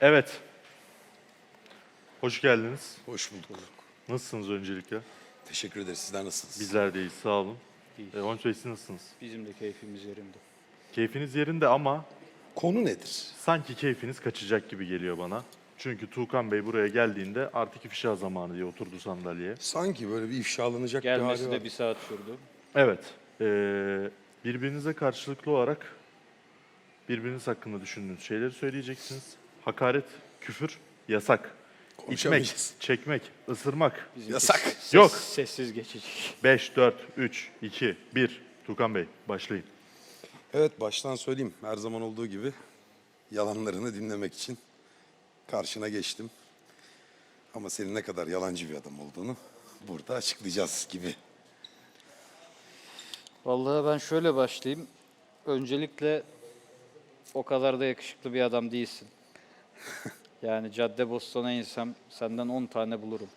Evet. Hoş geldiniz. Hoş bulduk. Nasılsınız öncelikle? Teşekkür ederiz. Sizler nasılsınız? Bizler de iyiyiz, sağ olun. İyi. E, Onç Bey siz nasılsınız? Bizim de keyfimiz yerinde. Keyfiniz yerinde ama Konu nedir? sanki keyfiniz kaçacak gibi geliyor bana. Çünkü Tuğkan Bey buraya geldiğinde artık ifşa zamanı diye oturdu sandalyeye. Sanki böyle bir ifşalanacak bir hali Gelmesi var. de bir saat sürdü. Evet, e, birbirinize karşılıklı olarak birbiriniz hakkında düşündüğünüz şeyleri söyleyeceksiniz. Hakaret, küfür yasak. İtmek, Konuşamayacağız. çekmek, ısırmak. Bizimki Yasak. ses- Yok. Sessiz geçecek. 5, 4, 3, 2, 1. Tuğkan Bey başlayın. Evet baştan söyleyeyim. Her zaman olduğu gibi yalanlarını dinlemek için karşına geçtim. Ama senin ne kadar yalancı bir adam olduğunu burada açıklayacağız gibi. Vallahi ben şöyle başlayayım. Öncelikle o kadar da yakışıklı bir adam değilsin. Yani cadde bostona insem senden 10 tane bulurum.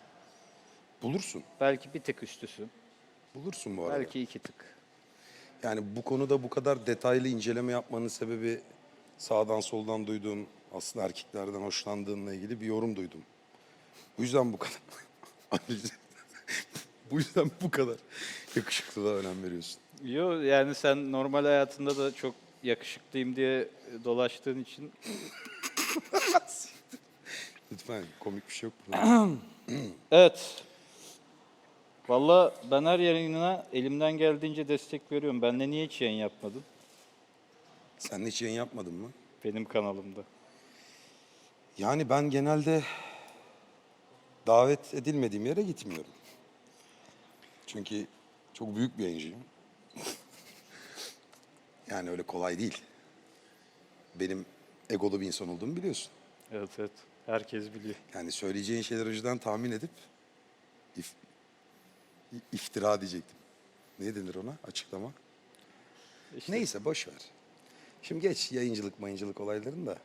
Bulursun. Belki bir tık üstüsün. Bulursun bu arada. Belki iki tık. Yani bu konuda bu kadar detaylı inceleme yapmanın sebebi sağdan soldan duyduğum aslında erkeklerden hoşlandığınla ilgili bir yorum duydum. Bu yüzden bu kadar bu yüzden bu kadar yakışıklılığa önem veriyorsun. Yo yani sen normal hayatında da çok yakışıklıyım diye dolaştığın için Lütfen komik bir şey yok burada. Evet. Valla ben her yayınına elimden geldiğince destek veriyorum. Benle niye hiç yayın yapmadın? Sen de hiç yayın yapmadın mı? Benim kanalımda. Yani ben genelde davet edilmediğim yere gitmiyorum. Çünkü çok büyük bir yayıncıyım. yani öyle kolay değil. Benim egolu bir insan olduğumu biliyorsun. Evet evet. Herkes biliyor. Yani söyleyeceğin şeyleri önceden tahmin edip if, iftira diyecektim. Ne denir ona? Açıklama. İşte Neyse boş ver. Şimdi geç yayıncılık mayıncılık olaylarını da.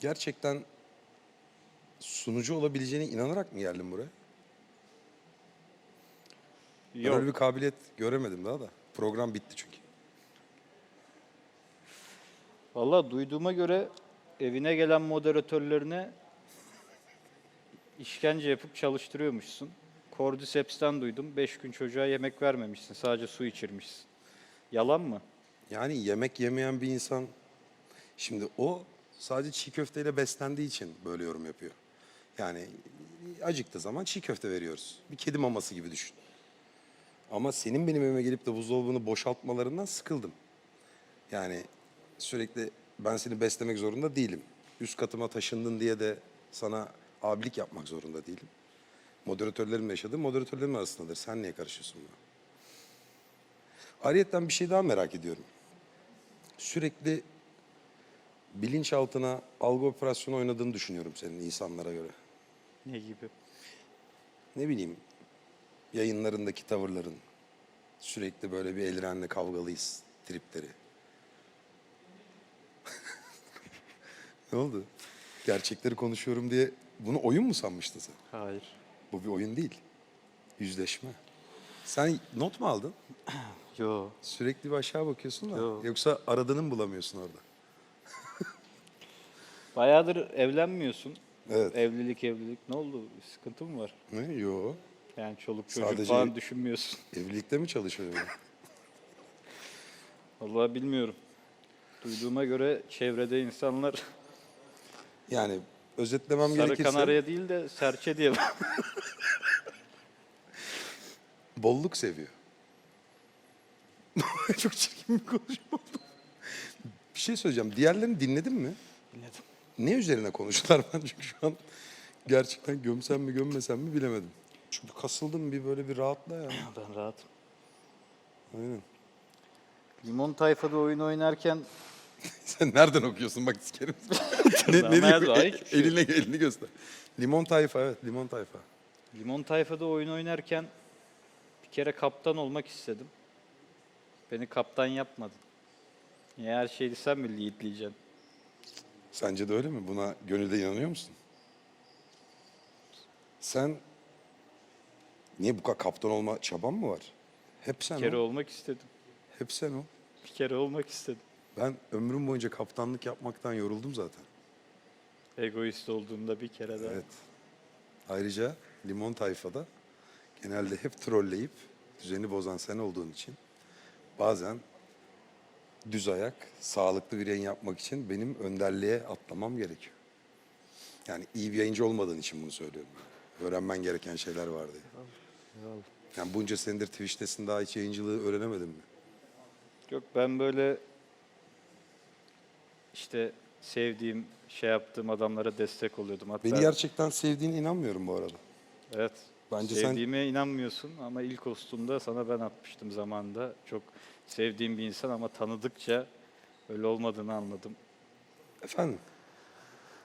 Gerçekten sunucu olabileceğine inanarak mı geldin buraya? Yok. öyle bir kabiliyet göremedim daha da. Program bitti çünkü. Valla duyduğuma göre evine gelen moderatörlerine işkence yapıp çalıştırıyormuşsun. Cordyceps'ten duydum. Beş gün çocuğa yemek vermemişsin. Sadece su içirmişsin. Yalan mı? Yani yemek yemeyen bir insan şimdi o sadece çiğ köfteyle beslendiği için böyle yorum yapıyor. Yani acıktığı zaman çiğ köfte veriyoruz. Bir kedi maması gibi düşün. Ama senin benim evime gelip de buzdolabını boşaltmalarından sıkıldım. Yani sürekli ben seni beslemek zorunda değilim. Üst katıma taşındın diye de sana abilik yapmak zorunda değilim. Moderatörlerimle yaşadığım moderatörlerim arasındadır. Sen niye karışıyorsun buna? Ayrıyeten bir şey daha merak ediyorum. Sürekli bilinçaltına algı operasyonu oynadığını düşünüyorum senin insanlara göre. Ne gibi? Ne bileyim yayınlarındaki tavırların sürekli böyle bir elrenle kavgalıyız tripleri. ne oldu? Gerçekleri konuşuyorum diye bunu oyun mu sanmıştın sen? Hayır. Bu bir oyun değil. Yüzleşme. Sen not mu aldın? Yo. Sürekli bir aşağı bakıyorsun da. Yok. Yoksa aradığını mı bulamıyorsun orada? Bayağıdır evlenmiyorsun. Evet. Evlilik evlilik. Ne oldu? Sıkıntı mı var? Ne? Yo. Yani çoluk çocuk Sadece- falan düşünmüyorsun. Evlilikte mi çalışıyor? yani? Vallahi bilmiyorum. Duyduğuma göre çevrede insanlar yani özetlemem sarı gerekirse kanarya değil de serçe diye bolluk seviyor. Çok çirkin bir konuşma oldu. Bir şey söyleyeceğim. Diğerlerini dinledin mi? dinledim. Ne üzerine konuştular ben çünkü şu an gerçekten gömsem mi gömmesem mi bilemedim. Çünkü kasıldım bir böyle bir rahatla ya. Ben rahatım. Aynen. Limon tayfada oyun oynarken Sen nereden okuyorsun bak sikerim. ne, ne nerede? diyor? Hiçbir şey. Eline, elini göster. Limon tayfa evet limon tayfa. Limon tayfada oyun oynarken bir kere kaptan olmak istedim. Beni kaptan yapmadın. Niye her şeyi sen mi leadleyeceksin? Sence de öyle mi? Buna gönülde inanıyor musun? Sen niye bu kadar kaptan olma çaban mı var? Hep sen Bir kere o. olmak istedim. Hep sen o. Bir kere olmak istedim. Ben ömrüm boyunca kaptanlık yapmaktan yoruldum zaten. Egoist olduğumda bir kere daha. Evet. Ayrıca Limon Tayfa'da genelde hep trolleyip düzeni bozan sen olduğun için bazen düz ayak, sağlıklı bir yayın yapmak için benim önderliğe atlamam gerekiyor. Yani iyi bir yayıncı olmadığın için bunu söylüyorum. Öğrenmen gereken şeyler var diye. Yani bunca senedir Twitch'tesin daha hiç yayıncılığı öğrenemedin mi? Yok ben böyle işte sevdiğim, şey yaptığım adamlara destek oluyordum. Hatta Beni gerçekten sevdiğine inanmıyorum bu arada. evet. Bence sen- sevdiğime inanmıyorsun ama ilk kostümde sana ben atmıştım zamanında. Çok sevdiğim bir insan ama tanıdıkça öyle olmadığını anladım. Efendim?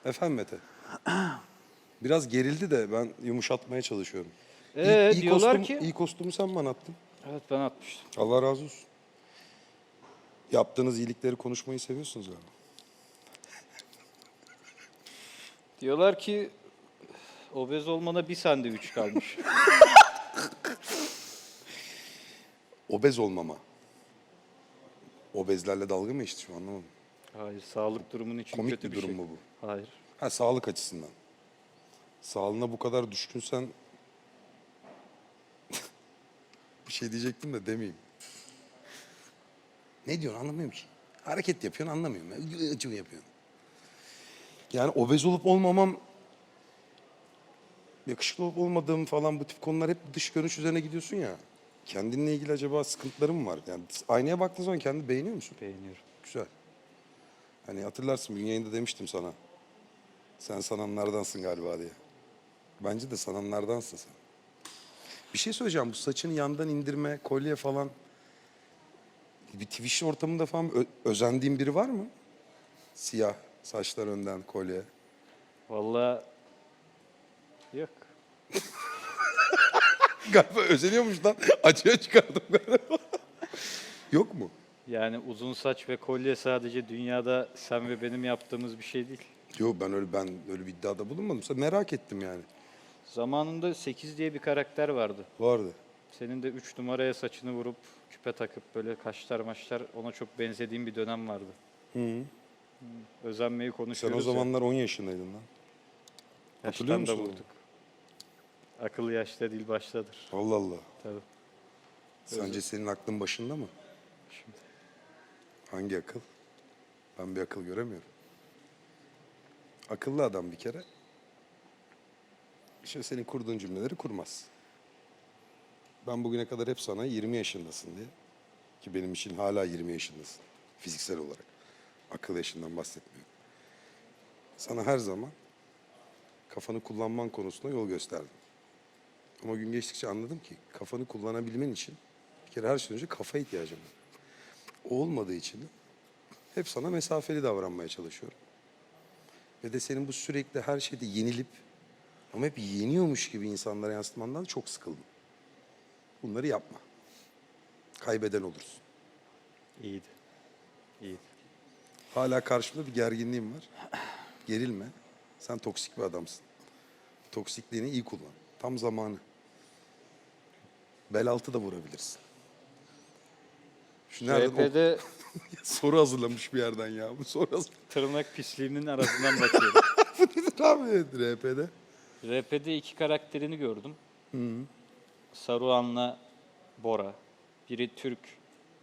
Efendim Mete? Biraz gerildi de ben yumuşatmaya çalışıyorum. Ee, İyi- iyi diyorlar kostüm- ki- iyi kostümü sen bana attın. Evet ben atmıştım. Allah razı olsun. Yaptığınız iyilikleri konuşmayı seviyorsunuz galiba. Diyorlar ki obez olmana bir sandviç kalmış. Obez olmama. Obezlerle dalga mı geçti şu an anlamadım. Hayır, sağlık durumun için Komik kötü bir bir, durum şey. mu bu? Hayır. Ha sağlık açısından. Sağlığına bu kadar düşkünsen... bir şey diyecektim de demeyeyim. Ne diyorsun anlamıyorum ki. Hareket yapıyorsun anlamıyorum. Acımı yapıyorsun. Yani obez olup olmamam yakışıklı olup olmadığım falan bu tip konular hep dış görünüş üzerine gidiyorsun ya. Kendinle ilgili acaba sıkıntıların mı var? Yani aynaya baktığın zaman kendini beğeniyor musun? Beğeniyorum. Güzel. Hani hatırlarsın bugün yayında demiştim sana. Sen sananlardansın galiba diye. Bence de sananlardansın sen. Bir şey söyleyeceğim. Bu saçını yandan indirme, kolye falan. Bir Twitch ortamında falan ö- özendiğin biri var mı? Siyah, saçlar önden, kolye. Vallahi yok. Galiba özeniyormuş lan. Açığa çıkardım galiba. Yok mu? Yani uzun saç ve kolye sadece dünyada sen ve benim yaptığımız bir şey değil. Yok ben öyle ben öyle bir iddiada bulunmadım. Sadece Merak ettim yani. Zamanında 8 diye bir karakter vardı. Vardı. Senin de 3 numaraya saçını vurup küpe takıp böyle kaşlar maşlar ona çok benzediğim bir dönem vardı. Hı -hı. Özenmeyi Sen konuşuyoruz. o ya. zamanlar 10 yaşındaydın lan. hatırlıyor Yaştan da musun onu? vurduk. Akıl yaşta değil baştadır. Allah Allah. Tabii. Sence senin aklın başında mı? Şimdi. Hangi akıl? Ben bir akıl göremiyorum. Akıllı adam bir kere. İşte senin kurduğun cümleleri kurmaz. Ben bugüne kadar hep sana 20 yaşındasın diye. Ki benim için hala 20 yaşındasın. Fiziksel olarak. Akıl yaşından bahsetmiyorum. Sana her zaman kafanı kullanman konusunda yol gösterdim. Ama gün geçtikçe anladım ki kafanı kullanabilmen için bir kere her şeyden önce kafa ihtiyacım var. O olmadığı için hep sana mesafeli davranmaya çalışıyorum. Ve de senin bu sürekli her şeyde yenilip ama hep yeniyormuş gibi insanlara yansıtmandan çok sıkıldım. Bunları yapma. Kaybeden olursun. İyiydi. İyiydi. Hala karşımda bir gerginliğim var. Gerilme. Sen toksik bir adamsın. Toksikliğini iyi kullan. Tam zamanı. Bel altı da vurabilirsin. Şu nereden o- RP'de soru hazırlamış bir yerden ya. Bu soru hazır. tırnak pisliğinin arasından bakıyorum. Abi evet, RP'de. RP'de iki karakterini gördüm. Saruhan'la Bora. Biri Türk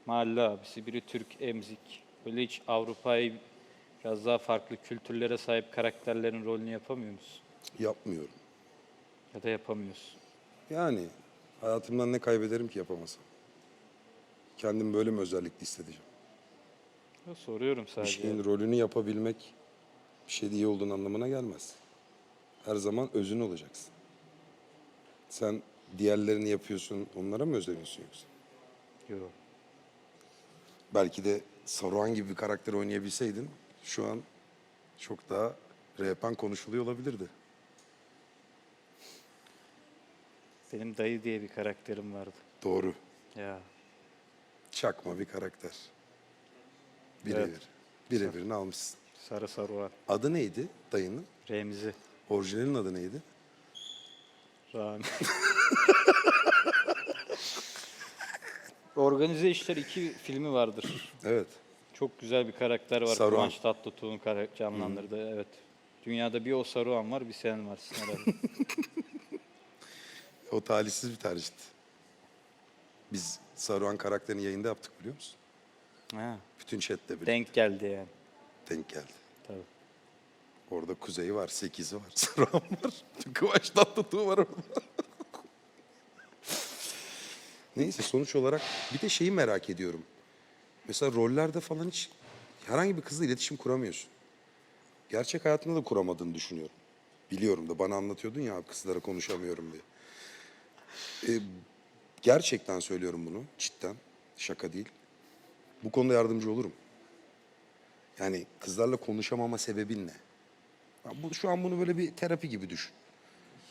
mahalle abisi, biri Türk emzik. Böyle hiç Avrupa'yı biraz daha farklı kültürlere sahip karakterlerin rolünü yapamıyor musun? Yapmıyorum. Ya da yapamıyorsun. Yani hayatımdan ne kaybederim ki yapamasam? Kendim böyle mi özellikle hissedeceğim? Ya soruyorum Bir sadece. şeyin rolünü yapabilmek bir şeyde iyi olduğun anlamına gelmez. Her zaman özün olacaksın. Sen diğerlerini yapıyorsun, onlara mı özeniyorsun yoksa? Yok. Belki de Saruhan gibi bir karakter oynayabilseydin şu an çok daha rehpen konuşuluyor olabilirdi. Benim dayı diye bir karakterim vardı. Doğru. Ya. Çakma bir karakter. Birebir. Evet. Birebirini almışsın. Sarı Saruhan. Adı neydi dayının? Remzi. Orijinalin adı neydi? Rami. Organize İşler iki filmi vardır. Evet. Çok güzel bir karakter var. Saruhan. Kıvanç Tatlıtuğ'un canlandırdığı. Evet. Dünyada bir o Saruhan var, bir sen varsın herhalde. O talihsiz bir tercihti. Biz Saruhan karakterini yayında yaptık biliyor musun? ha, Bütün chatle birlikte denk geldi yani. denk geldi. Tabii. Orada Kuzey var, Sekizi var, Saruhan var. Kıvanç Tatlıtuğ var orada. Neyse sonuç olarak bir de şeyi merak ediyorum. Mesela rollerde falan hiç herhangi bir kızla iletişim kuramıyorsun. Gerçek hayatında da kuramadığını düşünüyorum. Biliyorum da bana anlatıyordun ya kızlara konuşamıyorum diye. Ee, gerçekten söylüyorum bunu cidden. Şaka değil. Bu konuda yardımcı olurum. Yani kızlarla konuşamama sebebin ne? Ya Bu, şu an bunu böyle bir terapi gibi düşün.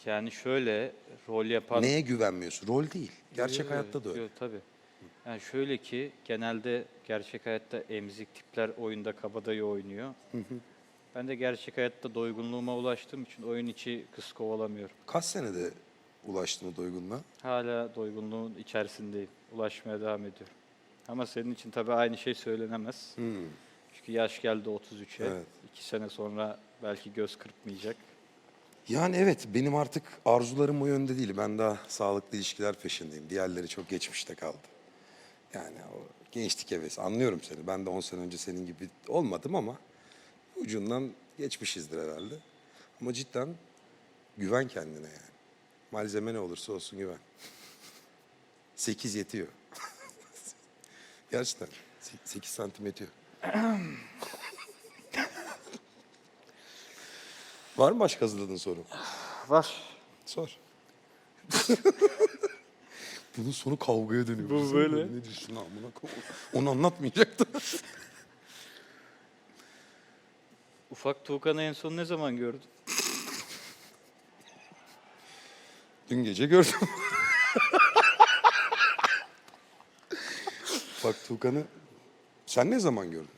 Yani şöyle rol yapan... Neye güvenmiyorsun? Rol değil. Gerçek Yo, hayatta da öyle. yo, tabii. Yani şöyle ki genelde gerçek hayatta emzik tipler oyunda kabadayı oynuyor. Ben de gerçek hayatta doygunluğuma ulaştığım için oyun içi kız kovalamıyorum. Kaç senede ulaştın o doygunluğa? Hala doygunluğun içerisindeyim. Ulaşmaya devam ediyorum. Ama senin için tabii aynı şey söylenemez. Çünkü yaş geldi 33'e. Evet. İki sene sonra belki göz kırpmayacak. Yani evet benim artık arzularım o yönde değil. Ben daha sağlıklı ilişkiler peşindeyim. Diğerleri çok geçmişte kaldı. Yani o gençlik hevesi. Anlıyorum seni. Ben de 10 sene önce senin gibi olmadım ama ucundan geçmişizdir herhalde. Ama cidden güven kendine yani. Malzeme ne olursa olsun güven. 8 yetiyor. Gerçekten 8 santim yetiyor. Var mı başka hazırladığın soru? Var. Sor. Bunun sonu kavgaya dönüyor. Bu böyle. Ne diyorsun amına koyayım? Onu anlatmayacaktım. Ufak Tuğkan'ı en son ne zaman gördün? Dün gece gördüm. Bak Tuğkan'ı sen ne zaman gördün?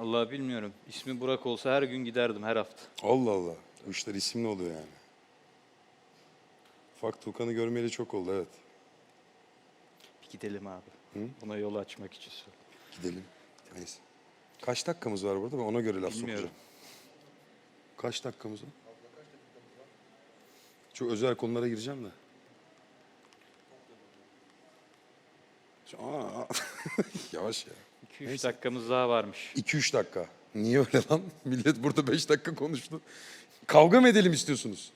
Allah bilmiyorum. İsmi Burak olsa her gün giderdim her hafta. Allah Allah. Bu işler isimli oluyor yani. Ufak Tuğkan'ı görmeyeli çok oldu evet. Bir gidelim abi. Buna yol açmak için söyle. Gidelim. Neyse. Kaç dakikamız var burada? Ben ona göre laf Bilmiyorum. sokacağım. Kaç dakikamız var? Çok özel konulara gireceğim de. Şu- Aa, Yavaş ya. 2-3 dakikamız daha varmış. 2-3 dakika. Niye öyle lan? Millet burada 5 dakika konuştu. Kavga mı edelim istiyorsunuz?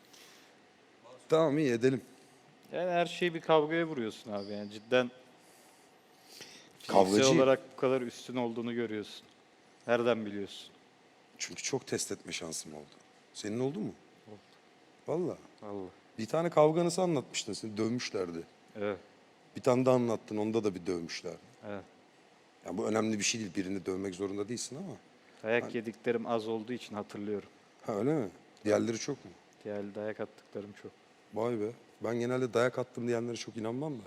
Tamam iyi edelim. Yani her şeyi bir kavgaya vuruyorsun abi yani cidden. Kavgacı- olarak bu kadar üstün olduğunu görüyorsun. Nereden biliyorsun? Çünkü çok test etme şansım oldu. Senin oldu mu? Oldu. Vallahi. Allah. Bir tane kavganızı anlatmıştın. Seni dövmüşlerdi. Evet. Bir tane daha anlattın. Onda da bir dövmüşler. Evet. Ya bu önemli bir şey değil. Birini dövmek zorunda değilsin ama. Dayak yediklerim az olduğu için hatırlıyorum. Ha öyle mi? Diğerleri çok mu? Diğer dayak attıklarım çok. Vay be. Ben genelde dayak attım diyenlere çok inanmam da.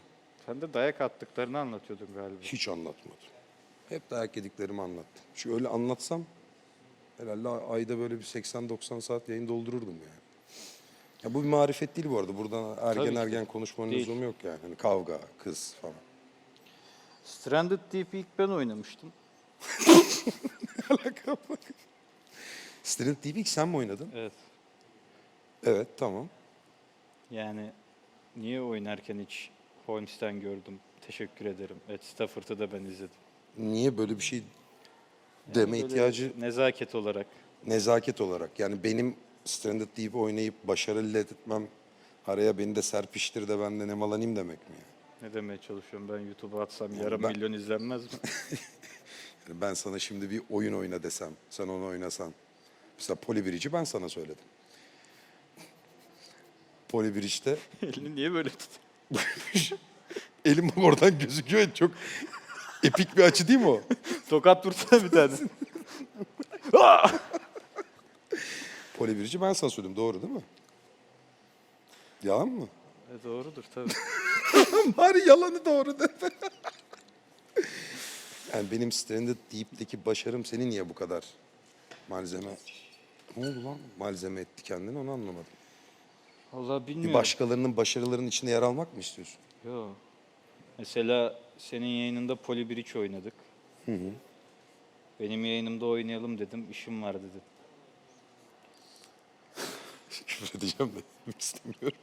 Sen de dayak attıklarını anlatıyordun galiba. Hiç anlatmadım. Hep dayak yediklerimi anlattım. Şu öyle anlatsam herhalde ayda böyle bir 80-90 saat yayın doldururdum yani. Ya bu bir marifet değil bu arada. Buradan Tabii ergen ki. ergen konuşmanın Değil. lüzumu yok yani. Hani kavga, kız falan. Stranded Deep ilk ben oynamıştım. Student TV sen mi oynadın? Evet. Evet tamam. Yani niye oynarken hiç Holmes'ten gördüm. Teşekkür ederim. Evet Stafford'ı da ben izledim. Niye böyle bir şey deme Böyle ihtiyacı Nezaket olarak. nezaket olarak. Yani benim Stranded Deep oynayıp başarılı etmem araya beni de serpiştir de ben de nemalanayım demek mi? Yani? Ne demeye çalışıyorum ben YouTube'a atsam yarım ben- milyon izlenmez mi? Ben sana şimdi bir oyun oyna desem, sen onu oynasan. Mesela Polybridge'i ben sana söyledim. Polybridge'de Elini niye böyle tut? elim oradan gözüküyor. Çok epik bir açı değil mi o? Tokat vursana bir tane. Polybridge'i ben sana söyledim. Doğru değil mi? Yalan mı? e, doğrudur tabii. Bari yalanı doğru de. yani benim Stranded Deep'teki başarım seni niye bu kadar malzeme... Ne oldu lan? Malzeme etti kendini onu anlamadım. Allah Bir bilmiyorum. başkalarının başarılarının içinde yer almak mı istiyorsun? Yo. Mesela senin yayınında Polybridge oynadık. Benim yayınımda oynayalım dedim. işim var dedi. Küfür edeceğim de istemiyorum.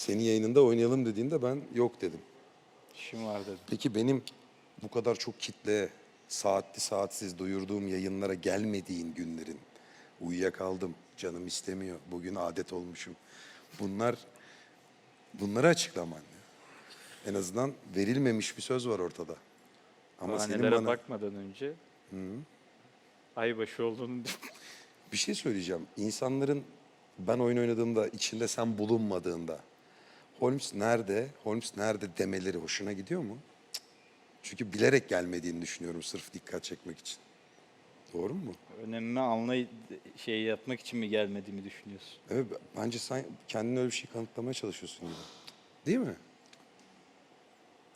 Senin yayınında oynayalım dediğinde ben yok dedim. İşim var dedim. Peki benim bu kadar çok kitle saatli saatsiz duyurduğum yayınlara gelmediğin günlerin uyuyakaldım, canım istemiyor, bugün adet olmuşum. Bunlar bunları açıklaman. En azından verilmemiş bir söz var ortada. Ama senin bana bakmadan önce aybaşı olduğunu bir şey söyleyeceğim. İnsanların ben oyun oynadığımda içinde sen bulunmadığında Holmes nerede, Holmes nerede demeleri hoşuna gidiyor mu? Cık. Çünkü bilerek gelmediğini düşünüyorum sırf dikkat çekmek için. Doğru mu? önemli anlay şey yapmak için mi gelmediğimi düşünüyorsun? Evet, bence sen kendine öyle bir şey kanıtlamaya çalışıyorsun gibi. Değil mi?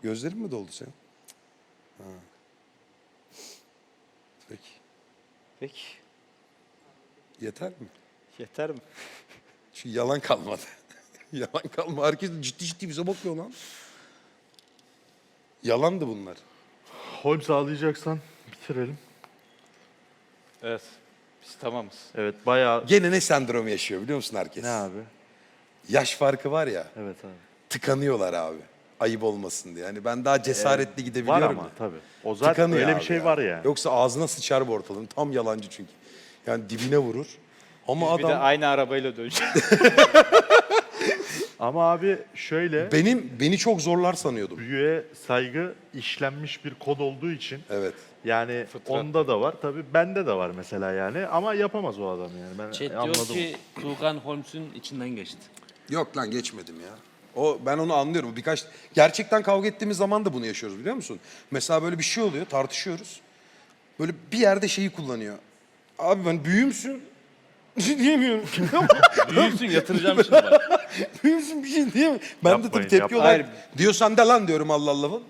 Gözlerin mi doldu senin? Ha. Peki. Peki. Yeter mi? Yeter mi? Çünkü yalan kalmadı. yalan kalmadı. Herkes ciddi ciddi bize bakıyor lan. Yalandı bunlar. Holmes ağlayacaksan bitirelim. Evet. Biz tamamız. Evet bayağı... Gene ne sendromu yaşıyor biliyor musun herkes? Ne abi? Yaş farkı var ya. Evet abi. Tıkanıyorlar abi. Ayıp olmasın diye. Yani ben daha cesaretli Var gidebiliyorum. ama ya. tabii. O zaten Tıkanıyor öyle bir şey ya. var ya. Yoksa ağzına sıçar bu ortalığın. Tam yalancı çünkü. Yani dibine vurur. Ama Biz bir de adam aynı arabayla döneceğiz. Ama abi şöyle benim beni çok zorlar sanıyordum. büyüye saygı işlenmiş bir kod olduğu için Evet. yani onda da var. Tabii bende de var mesela yani ama yapamaz o adam yani. Ben Chat diyor anladım. ki Tuğkan Holmes'un içinden geçti. Yok lan geçmedim ya. O ben onu anlıyorum. Birkaç gerçekten kavga ettiğimiz zaman da bunu yaşıyoruz biliyor musun? Mesela böyle bir şey oluyor, tartışıyoruz. Böyle bir yerde şeyi kullanıyor. Abi ben büyüğümsün. Diyemiyorum. Büyüksün yatıracağım şimdi bak. büyüğümsün bir şey diyemiyorum. Ben de Yapmayın, tabii tepki yapmayın. olarak diyorsan de lan diyorum Allah Allah.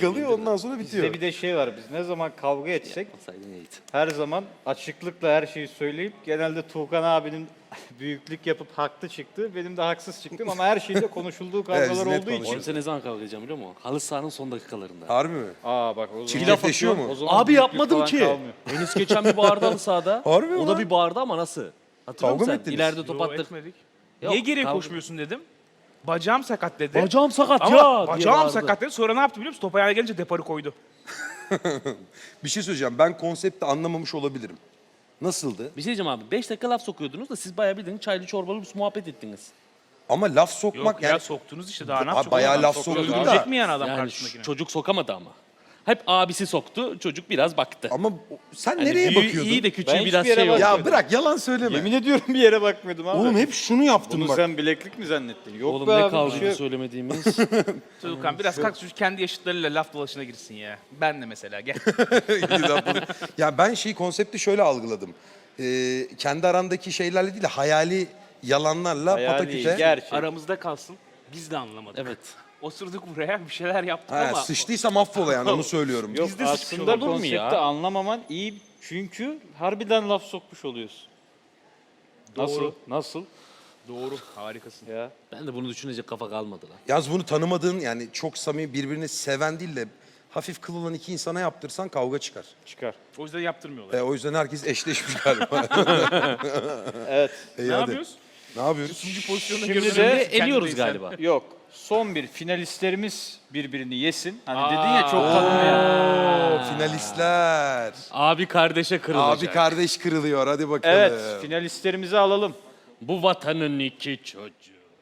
Kalıyor ondan sonra bitiyor. Bizde bir de şey var. Biz ne zaman kavga etsek Saydın her zaman açıklıkla her şeyi söyleyip genelde Tuğkan abinin büyüklük yapıp haklı çıktı. Benim de haksız çıktım ama her şeyde konuşulduğu kavgalar net olduğu için. konuşuyoruz. Holmes'e ne zaman kavga edeceğim biliyor musun? Halı sahanın son dakikalarında. Harbi mi? Aa bak o zaman. Çirkefleşiyor mu? O zaman Abi büyüklük yapmadım falan ki. kalmıyor. Enis geçen bir bağırdı halı sahada. Harbi mi O lan? da bir bağırdı ama nasıl? Hatırlıyor Kavga mı musun sen? ettiniz? İleride top Yo, attık. etmedik. Yok, Niye geriye kavga- koşmuyorsun dedim. Bacağım sakat dedi. Bacağım sakat Ama ya. diye bacağım bağırdı. sakat dedi. Sonra ne yaptı biliyor musun? Top ayağına gelince deparı koydu. Bir şey söyleyeceğim. Ben konsepti anlamamış olabilirim. Nasıldı? Bir şey diyeceğim abi. 5 dakika laf sokuyordunuz da siz bayağı bildiğin çaylı çorbalı bir muhabbet ettiniz. Ama laf sokmak Yok yani ya soktunuz işte daha ne yapacak? bayağı laf soktuk da- Görecek mi yani adam Yani karşısındakine? çocuk sokamadı ama. Hep abisi soktu, çocuk biraz baktı. ama sen Hani nereye büyüğü bakıyordun? iyi de küçüğü Ben biraz hiçbir yere şey oldu. bakmıyorum. Ya bırak yalan söyleme. Yemin ediyorum bir yere bakmıyordum abi. Oğlum hep şunu yaptın Bunu bak. sen bileklik mi zannettin? Yok Oğlum be ne abi, bir şey yok. söylemediğimiz. Tuğkan biraz kalk şu kendi yaşıtlarıyla laf dolaşına girsin ya. Ben de mesela gel. ya ben şey konsepti şöyle algıladım. Ee, kendi arandaki şeylerle değil de hayali yalanlarla Hayali, pataküte. gerçek. Aramızda kalsın. Biz de anlamadık. evet. Osurduk buraya bir şeyler yaptık Ha, ama sıçtıysa mahvola yani onu söylüyorum. Yok Bizde sıçmış aslında olur mu konsepti ya? anlamaman iyi çünkü harbiden laf sokmuş oluyorsun. Nasıl? Doğru. Nasıl? doğru harikasın. Ya. Ben de bunu düşünecek kafa kalmadı lan. Yalnız bunu tanımadığın yani çok samimi birbirini seven değil de hafif kıl olan iki insana yaptırsan kavga çıkar. Çıkar. O yüzden yaptırmıyorlar. E, o yüzden herkes eşleşmiş galiba. Evet. İyi, ne hadi. yapıyoruz? Ne yapıyoruz? Üçüncü pozisyonda Şimdi de eliyoruz galiba. Yok. Son bir finalistlerimiz birbirini yesin. Hani dedin ya çok tanımayan. Oo, finalistler. Abi kardeşe kırılacak. Abi kardeş kırılıyor hadi bakalım. Evet, finalistlerimizi alalım. Bu vatanın iki çocuğu.